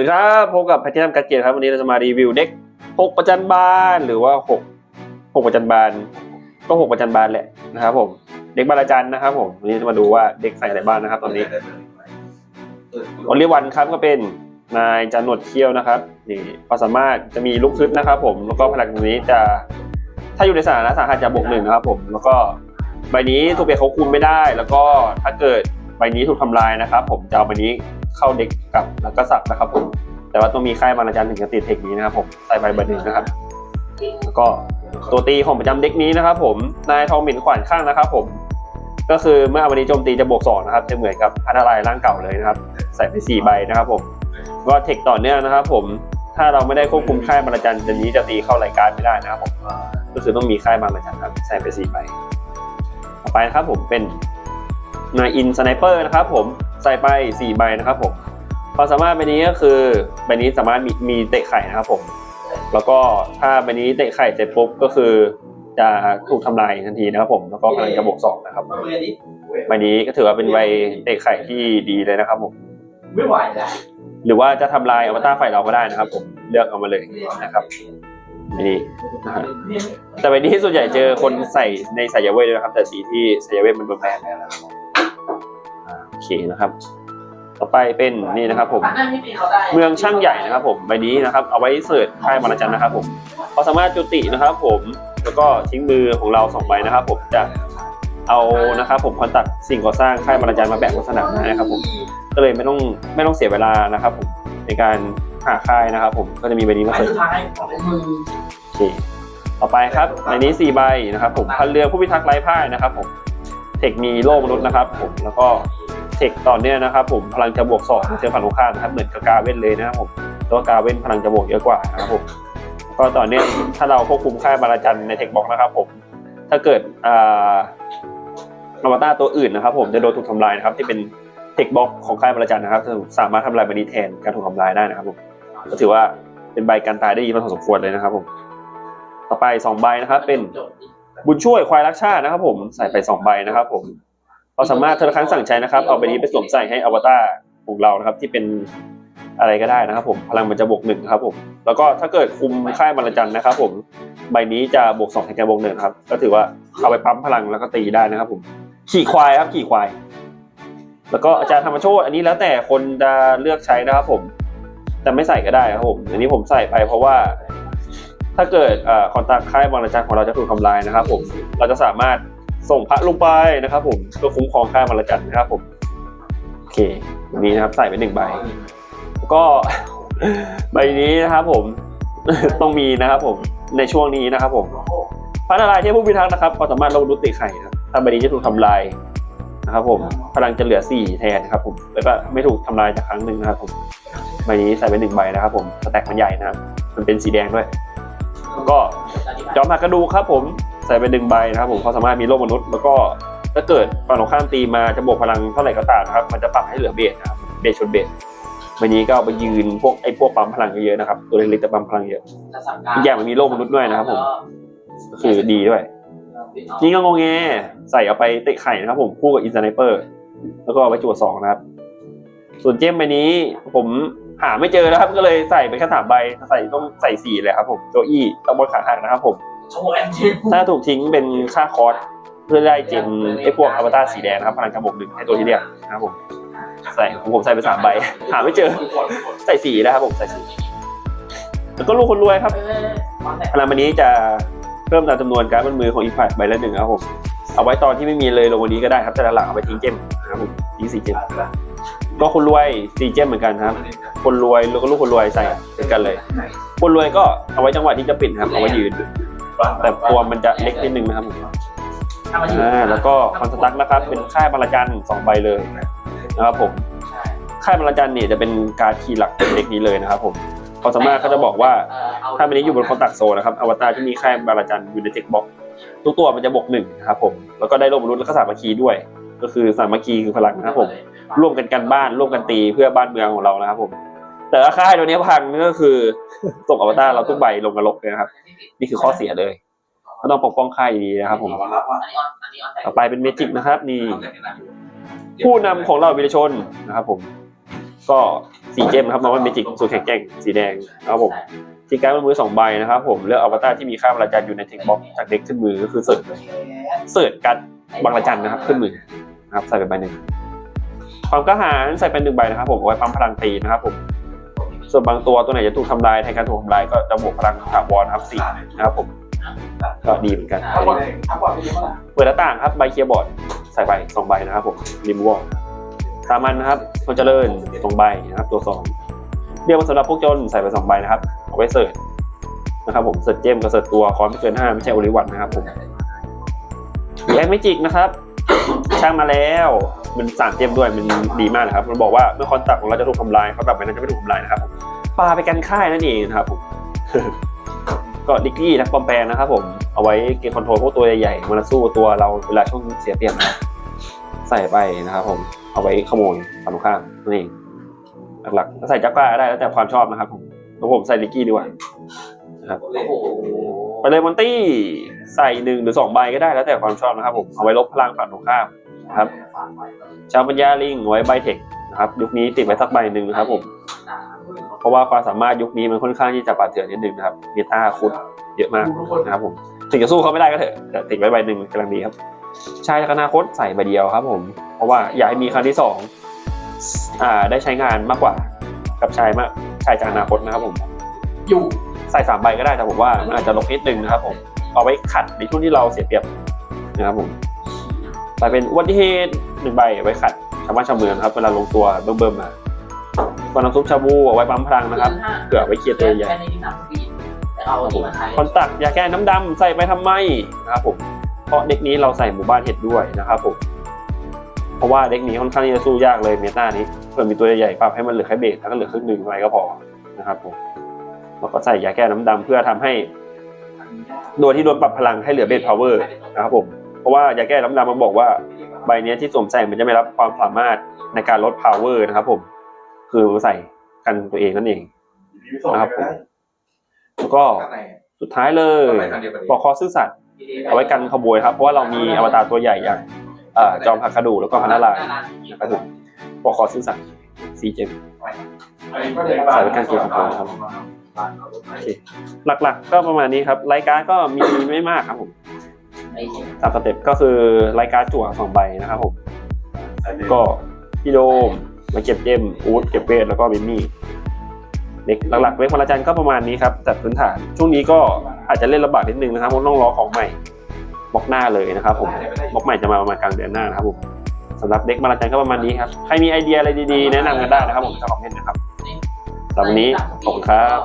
วัสดีครับพบกับแพทย์นัมกัดเกียรติครับวันนี้เราจะมารีวิวเด็กหกประจันบานหรือว่าหกหกประจันบานก็หกประจันบานแหละนะครับ ผม เด็กบาลาจันนะครับ ผมวันนี้จะมาดูว่าเด็กใส่อะไรบ้างนะครับ ตอนนี้ออลิวันครับก็เป็นนายจันหนวดเขี้ยวนะครับนี่ความสามารถจะมีลูกทึบนะครับ ผมแล้วก็พลังตรงนี้จะถ้าอยู่ในสถานะสาหัสจะบวกหนึ่งนะครับ ผม แล้วก็ใบนี้ถูกเบรกเขาคุมไม่ได้ แล้วก็ถ้าเกิด ใบนี้ถูกทำลายนะครับ ผมจะเอาใบนี้เข้าเด็กกับแล้วก็สับนะครับผมแต่ว่าต้องมีค่ายบาลาจันถึงจะติดเทคนี้นะครับผมใส่ใบใบหนึ่งนะครับแล้วก็ตัวตีของประจำเด็กนี้นะครับ ผมนายทองหมิ่นขวานข้างนะครับ ผมก็คือเมื่อวันนี้โจมตีจะบวกสองนะครับจะเหมือนกับพัทลายร่างเก่าเลยนะครับ ใส่ไปสี่ใบนะครับ ผมก็เทคต่อเนื่องนะครับ ผมถ้าเราไม่ได้ควบคุมค่ายบาลาจันตัวนี้จะตีเข้ารายการไม่ได้นะครับผมก็คือต้องมีค่ายบาลาจันครับใส่ไปสี่ใบต่อไปนะครับผมเป็น นายอินสไนเปอร์นะครับผมใส่ไปสี่ใบนะครับผมความสามารถใบนี้ก็คือใบนี้สามารถมีมีเตะไข่นะครับผม แล้วก็ถ้าใบนี้เตะไข่เสร็จปุ๊บก็คือจะถูกทำลายทันทีนะครับผมแล้วก็พลังจะบวกสองนะครับใบนี้ก็ถือว่าเป็นใบเตะไข่ที่ดีเลยนะครับผมไม่ไหวแล้วหรือว่าจะทำลายอวตารฝ่ายเราก็ได้นะครับ ผมเลือกเอามาเลยนะครับใบนี้นะฮะแต่ใบนี้ส่วนใหญ่เจอคนใส่ในสายเวทด้วยนะครับ แต่สีที่สายเวทมันโดนแบนแล้ว เคนะครับต่อไปเป็นนี่นะครับผมอันนั้นไม่ตีเขาได้เมืองช่างใหญ่นะครับ ผมใบนี้นะครับ เอาไว้เสิร์ชค่ายมารจันนะครับ ผมเขาสามารถจุตินะครับ ผมแล้วก็ทิ้งมือของเราสองใบนะครับ ผมจะเอานะครับ ผมคอนตักสิ่งก่อสร้างค่ายมารจันมาแบกบนสนามได้นะครับ ผมก็เลยไม่ต้องไม่ต้องเสียเวลานะครับ ผมในการหาค่ายนะครับ ผมก็จะมีใบนี้มาใบเสิร์ชสุดท้ายของมือโอเคต่อไปครับในนี้สี่ใบนะครับ ผมพันเรือผู้พิทักษ์ไร้พ่ายนะครับ ผมเทคมีโลกมนุษย์นะครับ ผมแล้วก็ เทคต่อเนื่องนะครับผมพลังจะบวกสองเจอฝั่งตรงข้ามนะครับเหมือนกับกาเว่นเลยนะครับผมต่ว่ากาเว่นพลังจะบวกเยอะกว่านะครับผมก็ต่อเนื่องถ้าเราควบคุมค่ายบาราจันในเทคบ็อกนะครับผมถ้าเกิดอ่าอวตารตัวอื่นนะครับ ผมจะโดนถูกทำลายนะครับ ที่เป็นเทคบ็อกของค่ายบาราจันนะครับจะสามารถทำลายบันนี้แทนการถูกทำลายได้นะครับผมก็ถือว่าเป็นใบการตายได้ดีพอสมควรเลยนะครับผมต่อไปสองใบนะครับ เป็นบุญช่วยควายรักชาตินะครับ ผมใส่ไปสองใบนะครับ ผม เราสามารถเทอละครั้งสั่งใช้นะครับ เอาใบนี้ไปสวมใส่ให้อวตารของเรานะครับ ที่เป็นอะไรก็ได้นะครับ ผมพลังมันจะบวกหนึ่งครับผมแล้วก็ถ้าเกิดคุมค่ายมารจันนะครับ ผมใบนี้จะบวกสองแทนการบวกหนึ่งครับ ก็ถือว่าเอาไปปั๊มพลังแล้วก็ตีได้นะครับ ผม ขี่ควายครับขี่ควาย แล้วก็อาจารย์ธรรมโชตอันนี้แล้วแต่คนจะเลือกใช้นะครับ ผมแต่ไม่ใส่ก็ได้ครับผมอันนี้ผมใส่ไปเพราะว่า ถ้าเกิดคอนตักค่ายบอลจันของเราจะถูกทำลายนะครับ ผมเราจะสามารถ ส่งพระลงไปนะครับ ผมเพื่อคุ้มครองค่ายบอลจันทร์นะครับ ผมโอเคอันนี้นะครับ ใส่ไปหนึ่งใบ ก็ใบนี้นะครับ ผมต้องมีนะครับผมในช่วงนี้นะครับ ผมพระนารายณ์เทพผู้พิทักษ์นะครับก็สามารถลงดุติไข่นะครับถ้าใบนี้จะถูกทำลายนะครับ ผมพลังจะเหลือสี่แทนนะครับผมแล้วก็ไม่ถูกทำลายจากครั้งหนึ่งนะครับ ผมใบนี้ใส่ไปหนึ่งใบนะครับ ผมสแต็กมันใหญ่นะครับ มันเป็นสีแดงด้วย แล้วก็จอมหักกระดูกครับ ผมใส่ไปหนึ่งใบนะครับผมเขาสามารถมีโลกมนุษย์ แล้วก็ถ้าเกิดฝั่งตรงข้ามตีมาจะบวกพลังเท่าไหร่ก็ตามนะครับ มันจะปรับให้เหลือเบสนะครับเบสชนเบสใบนี้ก็เอาไปยืนพวกไอ้พวกปั๊มพลังเยอะๆนะครับตัวเล็กๆแต่ปั๊มพลังเยอะอีกอย่างมันมีโลกมนุษย์ด้วยนะครับผมก็คือดีด้วย นี่ก็งงแงใส่เอาไปเตะไข่นะครับ ผมคู่กับอินสไนเปอร์ แล้วก็เอาไปจั่วสองนะครับ ส่วนเจมใบนี้ ผมหาไม่เจอนะครับ ก็เลยใส่ไปแค่สามใบใส่ต้องใส่สี่เลยครับ ผมโจอี้ต้องบนขาหักนะครับ ผมโชว์แอนจิ ถ้าถูกทิ้งเป็นค่าคอร์สเพื่อได้เจมไอ้พวกอวตารสีแดงครับพลังกระบอกหนึ่งให้ตัวที่เรียกนะครับผมใส่ผมใส่ไปสามใบ หาไม่เจอ ใส่สีนะครับผมใส่สีแล้วก็ลูกคนรวยครับพลังวันนี้จะเพิ่มตามจำนวนการดบนมือของอีกฝ่ายใบละหนึ่งครับผมเอาไว้ตอนที่ไม่มีเลยลงวันนี้ก็ได้ครับแต่หลังเอาไปทิ้งเจมนะครับผมทิ้งสี่เจมก็คนรวยสี่เจมเหมือนกันครับ คนรวยแล้วก็ลูกคนรวยใส่เหมือนกันเลย คนรวยก็เอาไว้จังหวะที่จะปิดครับเอาไว้ยืน แต่ตัวมันจะเล็กนิดนึงนะครับผมอ่าแล้วก็คอนสตั๊กนะครับ เป็นค่ายบาลาจันทร์สองใบเลยนะครับผมค่ายบาลาจันทร์เนี่ยจะเป็นการดคีย์หลักเป็นเด็กนี้เลยนะครับผมเขาสามารถเขาจะบอกว่าถ้ามันนี้อยู่บนคอนตักโซนะครับอวตารที่มีค่ายบาลาจันอยู่ในเจ็กบ็อกทุกตัวมันจะบวกหนึ่งนะครับผมแล้วก็ได้โลกมนุษย์และก็สามัคคีด้วย ก็คือสามัคคีคือพลังนะครับผมร่วมกันกันบ้านร่วมกันตีเพื่อบ้านเมืองของเรานะครับผม แต่ละค่ายตัวนี้พังก็คือส่งอวตารเราทุกใบลงนรกเลยนะครับ นี่คือข้อเสียเลยก็ต้องปกป้องค่ายดีนะครับผมต่อไปเป็นเมจิกนะครับ นี่ผู้นำของเราวิรชนนะครับ ผม ก็สีเจมนะครับน้องเมจิกสูตรแข็งแกร่งสีแดงนะครับผมที่การดบนมือสองใบนะครับผมเลือกอวตารที่มีค่าบรรจันอยู่ในเทคบ็อกจากเด็กขึ้นมือก็คือเสิร์ชเสิร์ชการดบางระจันนะครับ ขึ้นมือนะครับใส่ไปใบหนึ่งความกล้าหาญใส่เป็นหนึ่งใบนะครับ ผมเอาไว้ปั๊มพลังตีนะครับผม ส่วนบางตัวตัวไหนจะถูกทำลายแทนการถูกทำลายก็จะบวกพลังถาวรนะครับสี่นะครับผมก็ดีเหมือนกันทั้งหมดทั้งหมดเป็นยังไงเปิดหน้าต่างครับใบเคลียร์บอร์ดใส่ใบสองใบนะครับผมริมวอลสามัญนะครับคนเจริญสองใบนะครับ ตัวสองเรียกว่าสำหรับพวกจนใส่ไปสองใบนะครับเอาไว้เสิร์ชนะครับผมเสิร์ชเจมกับเสิร์ชตัวคอนไม่เกินห้าไม่ใช่โอลิวันนะครับผมแอคไม่จิกนะครับ ช่างมาแล้ว มันสารเจมด้วยมันดีมากนะครับ มันบอกว่าเมื่อคอนตักของเราจะถูกทำลายเขากลับไปนั้นจะไม่ถูกทำลายนะครับผมปาไปกันค่ายนั่นเองนะครับผมก็ดิกกี้นักปลอมแปลงนะครับผมเอาไว้เกมคอนโทรลพวกตัวใหญ่ๆมาสู้ตัวเราเวลาช่วงเสียเปรียบนะใส่ไปนะครับผมเอาไว้ขโมยฝั่งตรงข้ามนั่นเองหลักๆใส่จักร้าได้แล้วแต่ความชอบนะครับผมแล้วผมใส่ดิกกี้ดีกว่านะครับโอ้โหไปเลยมอนตี้ใส่หนึ่งหรือสองใบก็ได้แล้วแต่ความชอบนะครับผมเอาไว้ลบพลังฝั่งตรงข้ามนะ ครับ ชาวปัญญาลิงเอาไว้ใบเทคนะครับยุคนี้ติดไว้สักใบหนึ่งนะครับผมเพราะว่าความสามารถยุคนี้มันค่อนข้างที่จะปาดเถื่อนนิดนึงนะครับเมตาคุดเยอะมากนะครับผมถึงจะสู้เขาไม่ได้ก็เถอะแต่ติดไว้ใบหนึ่งกำลังดีครับชายจากอนาคตใส่ใบเดียวครับ ผม เพราะว่าอยากให้มีครั้งที่สองอ่าได้ใช้งานมากกว่า กับชายมากชายจากอนาคตนะครับผม อยู่ใส่สามใบก็ได้แต่ผมว่ามันอาจจะลกนิดนึงนะครับ ผมเอาไว้ขัดในช่วงที่เราเสียเปรียบนะครับผม ใส่เป็นอุบัติเหตุหนึ่งใบเอาไว้ขัดชาวบ้านชาวเมืองครับเวลาลงตัวเบิ่มๆมาก่อนน้ำซุปชาบูเอาไว้ปั๊มพลังนะครับเผื่อไว้เคลียร์ตัวใหญ่แค่ในที่สามปีแต่เอาที่มาใช้คอนตักยาแก้น้ำดำใส่ไปทำไมนะครับผมเพราะเด็กนี้เราใส่หมู่บ้านเห็ดด้วยนะครับผมเพราะว่าเด็กนี้ค่อนข้างที่จะสู้ยากเลยเมตานี้เผื่อมีตัวใหญ่ๆปรับให้มันเหลือแค่เบสแล้วก็เหลือครึ่งหนึ่งอะไรก็พอนะครับผมแล้วก็ใส่ยาแก้น้ำดำเพื่อทำให้โดนที่โดนปรับพลังให้เหลือเบสพาวเวอร์นะครับผม เพราะว่ายาแก้น้ำดำมันบอกว่าใบเนี้ยที่สวมใส่มันจะไม่รับความสามารถในการลดพาวเวอร์นะครับ ผม คือใส่กันตัวเองนั่นเองนะครับผมแล้วก็สุดท้ายเลยปอกคอซื่อสัตย์เอาไว้กันขโมยครับ เพราะว่าเรามีอวตารตัวใหญ่อย่างเอ่อจอมพักกระดูกแล้วก็พันนารายณ์นะครับผมปอกคอซื่อสัตย์ซีเจมใส่ไว้กันเกี่ยวกับผมครับโอเคหลักๆ ก็ประมาณนี้ครับ รายการดก็มีไม่มากครับผมไม่ใช่ ตามสเต็ปก็คือรายการดจั่วสองใบนะครับผม ก็พี่โดมมาเก็บเจมอูดเก็บเวทแล้วก็บิมมี่เด็กหลักๆเวทพลจันทร์ก็ประมาณนี้ครับจัดพื้นฐาน ช่วงนี้ก็อาจจะเล่นลำบากนิดนึงนะครับเพราะต้องรอของใหม่บล็อกหน้าเลยนะครับผมบล็อกใหม่จะมาประมาณกลางเดือนหน้านะครับผมสำหรับเด็กพลจันทร์ก็ประมาณนี้ครับใครมีไอเดียอะไรดีๆ แนะนำกันได้นะครับผมจะคอมเมนต์นะครับสำหรับวันนี้ขอบคุณครับ